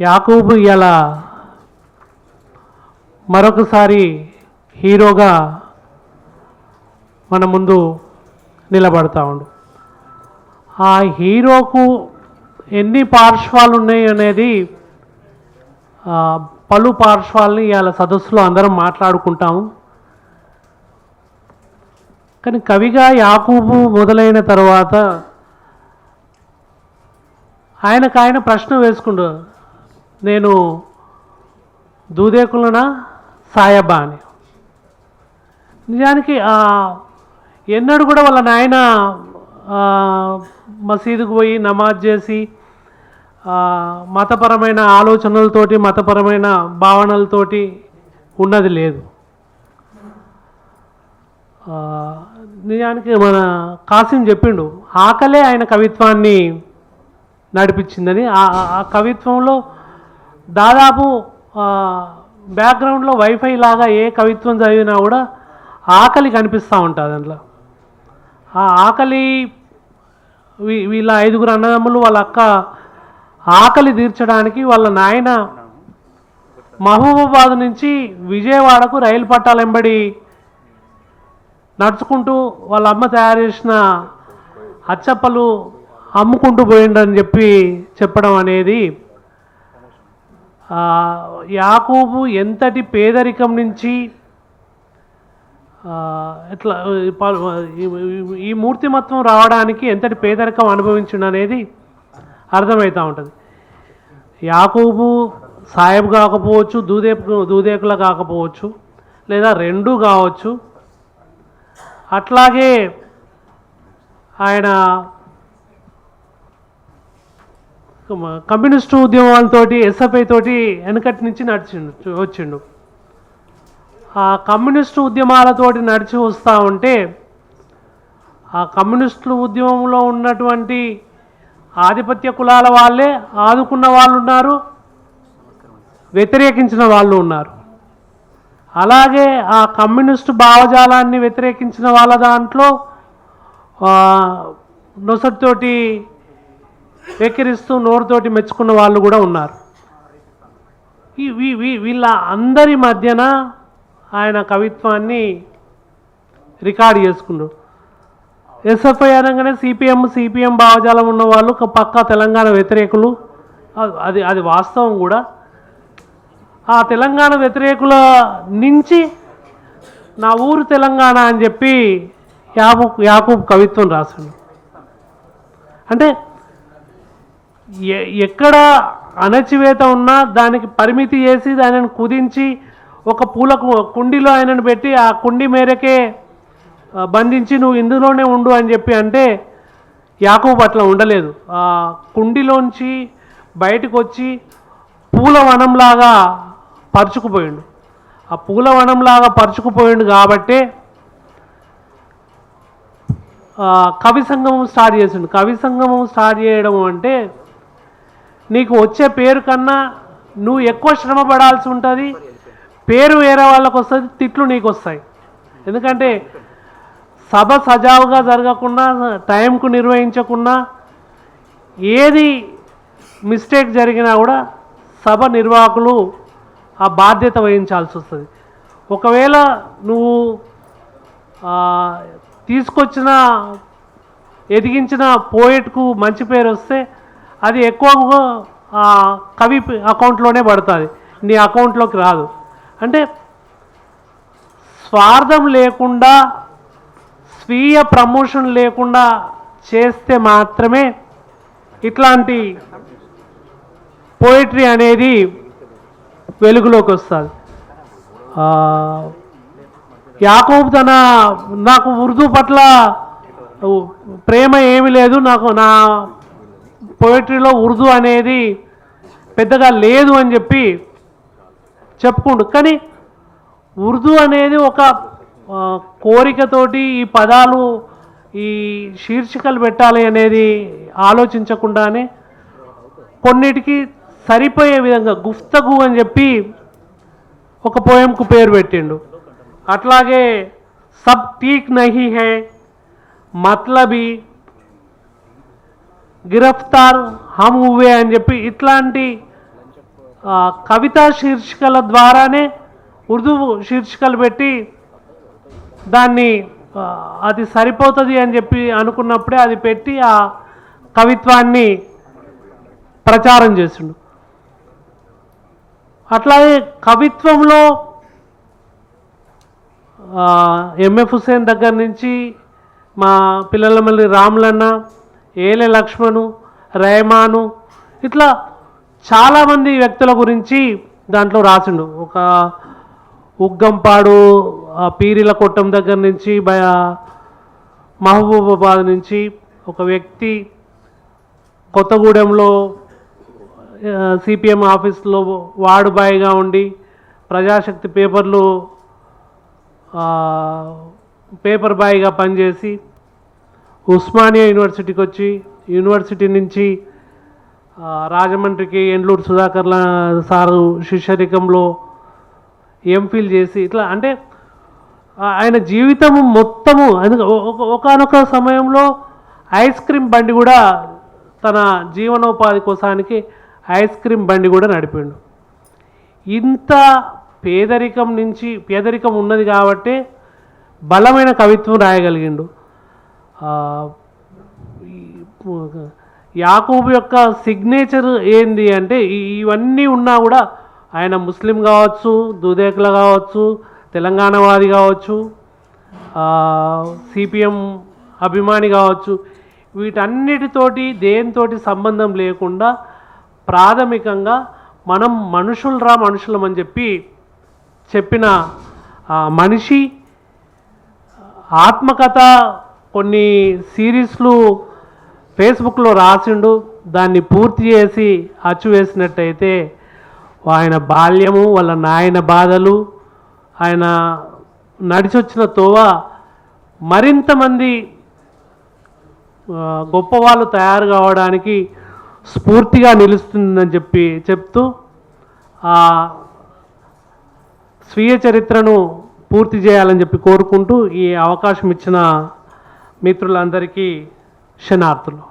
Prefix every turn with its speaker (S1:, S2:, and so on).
S1: యాకూబు ఇలా మరొకసారి హీరోగా మన ముందు నిలబడతా ఉండు. ఆ హీరోకు ఎన్ని పార్శ్వాలు ఉన్నాయి అనేది పలు పార్శ్వాలని ఇవాళ సదస్సులో అందరం మాట్లాడుకుంటాము కానీ కవిగా యాకూబు మొదలైన తర్వాత ఆయనకు ఆయన ప్రశ్న వేసుకుండు. నేను దూదేకులన? సాయబా అని. నిజానికి ఎన్నడు ఎన్నడూ కూడా వాళ్ళ నాయన మసీదుకు పోయి నమాజ్ చేసి మతపరమైన ఆలోచనలతోటి మతపరమైన భావనలతోటి ఉన్నది లేదు. నిజానికి మన కాసిం చెప్పిండు ఆకలే ఆయన కవిత్వాన్ని నడిపించిందని. ఆ కవిత్వంలో దాదాపు బ్యాక్గ్రౌండ్లో వైఫై లాగా ఏ కవిత్వం చదివినా కూడా ఆకలి కనిపిస్తూ ఉంటుంది అందులో. ఆ ఆకలి వీళ్ళ ఐదుగురు అన్నదమ్ములు వాళ్ళ అక్క ఆకలి తీర్చడానికి వాళ్ళ నాయన మహబూబాబాద్ నుంచి విజయవాడకు రైలు పట్టాలెంబడి నడుచుకుంటూ వాళ్ళ అమ్మ తయారు చేసిన అచ్చప్పలు అమ్ముకుంటూ పోయిండని చెప్పి చెప్పడం అనేది యాకూబు ఎంతటి పేదరికం నుంచి ఇట్లా ఈ మూర్తిమత్వం రావడానికి ఎంతటి పేదరికం అనుభవించిండు అనేది అర్థమవుతూ ఉంటుంది. యాకూబు సాయబ్ కాకపోవచ్చు దూదేపు దూదేకుల కాకపోవచ్చు లేదా రెండు కావచ్చు అట్లాగే ఆయన కమ్యూనిస్టు ఉద్యమాలతోటి ఎస్ఎఫ్ఐ తోటి వెనకటి నుంచి నడిచిండు వచ్చిండు. ఆ కమ్యూనిస్టు ఉద్యమాలతోటి నడిచి వస్తూ ఉంటే ఆ కమ్యూనిస్టుల ఉద్యమంలో ఉన్నటువంటి ఆధిపత్య కులాల వాళ్ళే ఆదుకున్న వాళ్ళు ఉన్నారు వ్యతిరేకించిన వాళ్ళు ఉన్నారు. అలాగే ఆ కమ్యూనిస్టు భావజాలాన్ని వ్యతిరేకించిన వాళ్ళ దాంట్లో ఆ, నొసటితోటి ఎక్కిరిస్తూ నోరుతోటి మెచ్చుకున్న వాళ్ళు కూడా ఉన్నారు. వీళ్ళ అందరి మధ్యన ఆయన కవిత్వాన్ని రికార్డ్ చేసుకున్నాడు. ఎస్ఎఫ్ఐ అనగానే సిపిఎం సిపిఎం భావజాలం ఉన్న వాళ్ళు ఒక పక్క తెలంగాణ వ్యతిరేకులు. అది- అది వాస్తవం కూడా. ఆ తెలంగాణ వ్యతిరేకుల నుంచి నా ఊరు తెలంగాణ అని చెప్పి యాబు యాకూబ్ కవిత్వం రాసిండు అంటే ఎక్కడ అణచివేత ఉన్నా దానికి పరిమితి చేసి దానిని కుదించి ఒక పూల కుండీలో ఆయనను పెట్టి ఆ కుండి మేరకే బంధించి నువ్వు ఇందులోనే ఉండు అని చెప్పి అంటే యాకూబ్ అట్లా ఉండలేదు. ఆ కుండిలోంచి బయటకు వచ్చి పూల వనంలాగా పరుచుకుపోయిండు. ఆ పూల వనంలాగా పరుచుకుపోయిండు కాబట్టే కవి సంగమం స్టార్ట్ చేసిండు. కవి సంగమం స్టార్ట్ చేయడం అంటే నీకు వచ్చే పేరు కన్నా నువ్వు ఎక్కువ శ్రమ పడాల్సి ఉంటుంది. పేరు వేరే వాళ్ళకు వస్తుంది తిట్లు నీకు వస్తాయి. ఎందుకంటే సభ సజావుగా జరగకుండా టైంకు నిర్వహించకుండా ఏది మిస్టేక్ జరిగినా కూడా సభ నిర్వాహకులు ఆ బాధ్యత వహించాల్సి వస్తుంది. ఒకవేళ నువ్వు తీసుకొచ్చిన ఎదిగించిన పోయిట్కు మంచి పేరు వస్తే అది ఎక్కువగా కవి అకౌంట్లోనే పడుతుంది. నీ అకౌంట్లోకి రాదు. అంటే స్వార్థం లేకుండా స్వీయ ప్రమోషన్ లేకుండా చేస్తే మాత్రమే ఇట్లాంటి పోయిటరీ అనేది వెలుగులోకి వస్తుంది. యాకోబ్ తన నాకు ఉర్దూ పట్ల ప్రేమ ఏమీ లేదు. నాకు నా పోయిటరీలో ఉర్దూ అనేది పెద్దగా లేదు అని చెప్పి చెప్పుకుండు కానీ ఉర్దూ అనేది ఒక కోరికతోటి ఈ పదాలు ఈ శీర్షికలు పెట్టాలి అనేది ఆలోచించకుండానే కొన్నిటికి సరిపోయే విధంగా గుఫ్తగు అని చెప్పి ఒక పోయంకు పేరు పెట్టిండు. అట్లాగే సబ్ టీక్ నహీ హే మత్లబీ గిరఫ్తార్ హమ్ హువే అని చెప్పి ఇట్లాంటి కవితా శీర్షికల ద్వారానే ఉర్దూ శీర్షికలు పెట్టి దాన్ని అది సరిపోతుంది అని చెప్పి అనుకున్నప్పుడే అది పెట్టి ఆ కవిత్వాన్ని ప్రచారం చేసిండు. అట్లాగే కవిత్వంలో ఎంఎఫ్ హుసేన్ దగ్గర నుంచి మా పిల్లల మళ్ళీ రాములన్న ఏలే లక్ష్మణు రేమాను ఇట్లా చాలామంది వ్యక్తుల గురించి దాంట్లో రాసిండు. ఒక ఉగ్గంపాడు పీరిల కొట్టం దగ్గర నుంచి బయ మహబూబాబాద్ నుంచి ఒక వ్యక్తి కొత్తగూడెంలో సిపిఎం ఆఫీస్లో వార్డు బాయ్గా ఉండి ప్రజాశక్తి పేపర్లు పేపర్ బాయ్గా పనిచేసి ఉస్మానియా యూనివర్సిటీకి వచ్చి యూనివర్సిటీ నుంచి రాజమండ్రికి ఎండ్లూరు సుధాకర్ల సారు శిష్యరికంలో ఎంఫిల్ చేసి ఇట్లా అంటే ఆయన జీవితం మొత్తము ఒకనొక సమయంలో ఐస్ క్రీమ్ బండి కూడా తన జీవనోపాధి కోసానికి ఐస్ క్రీమ్ బండి కూడా నడిపిండు. ఇంత పేదరికం నుంచి పేదరికం ఉన్నది కాబట్టి బలమైన కవిత్వం రాయగలిగిండు. యాకూబ్ యొక్క సిగ్నేచర్ ఏంది అంటే ఇవన్నీ ఉన్నా కూడా ఆయన ముస్లిం కావచ్చు దుదేకుల కావచ్చు తెలంగాణవాది కావచ్చు సిపిఎం అభిమాని కావచ్చు వీటన్నిటితోటి దేనితోటి సంబంధం లేకుండా ప్రాథమికంగా మనం మనుషులరా మనుషులం అని చెప్పి చెప్పిన మనిషి ఆత్మకథ కొన్ని సిరీస్లు ఫేస్బుక్లో రాసిండు దాన్ని పూర్తి చేసి అచ్చు వేసినట్టయితే ఆయన బాల్యము వాళ్ళ నాయన బాధలు ఆయన నడిచొచ్చిన తోవ మరింతమంది గొప్పవాళ్ళు తయారు కావడానికి స్ఫూర్తిగా నిలుస్తుందని చెప్పి చెప్తూ ఆ స్వీయ చరిత్రను పూర్తి చేయాలని చెప్పి కోరుకుంటూ ఈ అవకాశం ఇచ్చిన మిత్రులందరికీ క్షణార్థులు.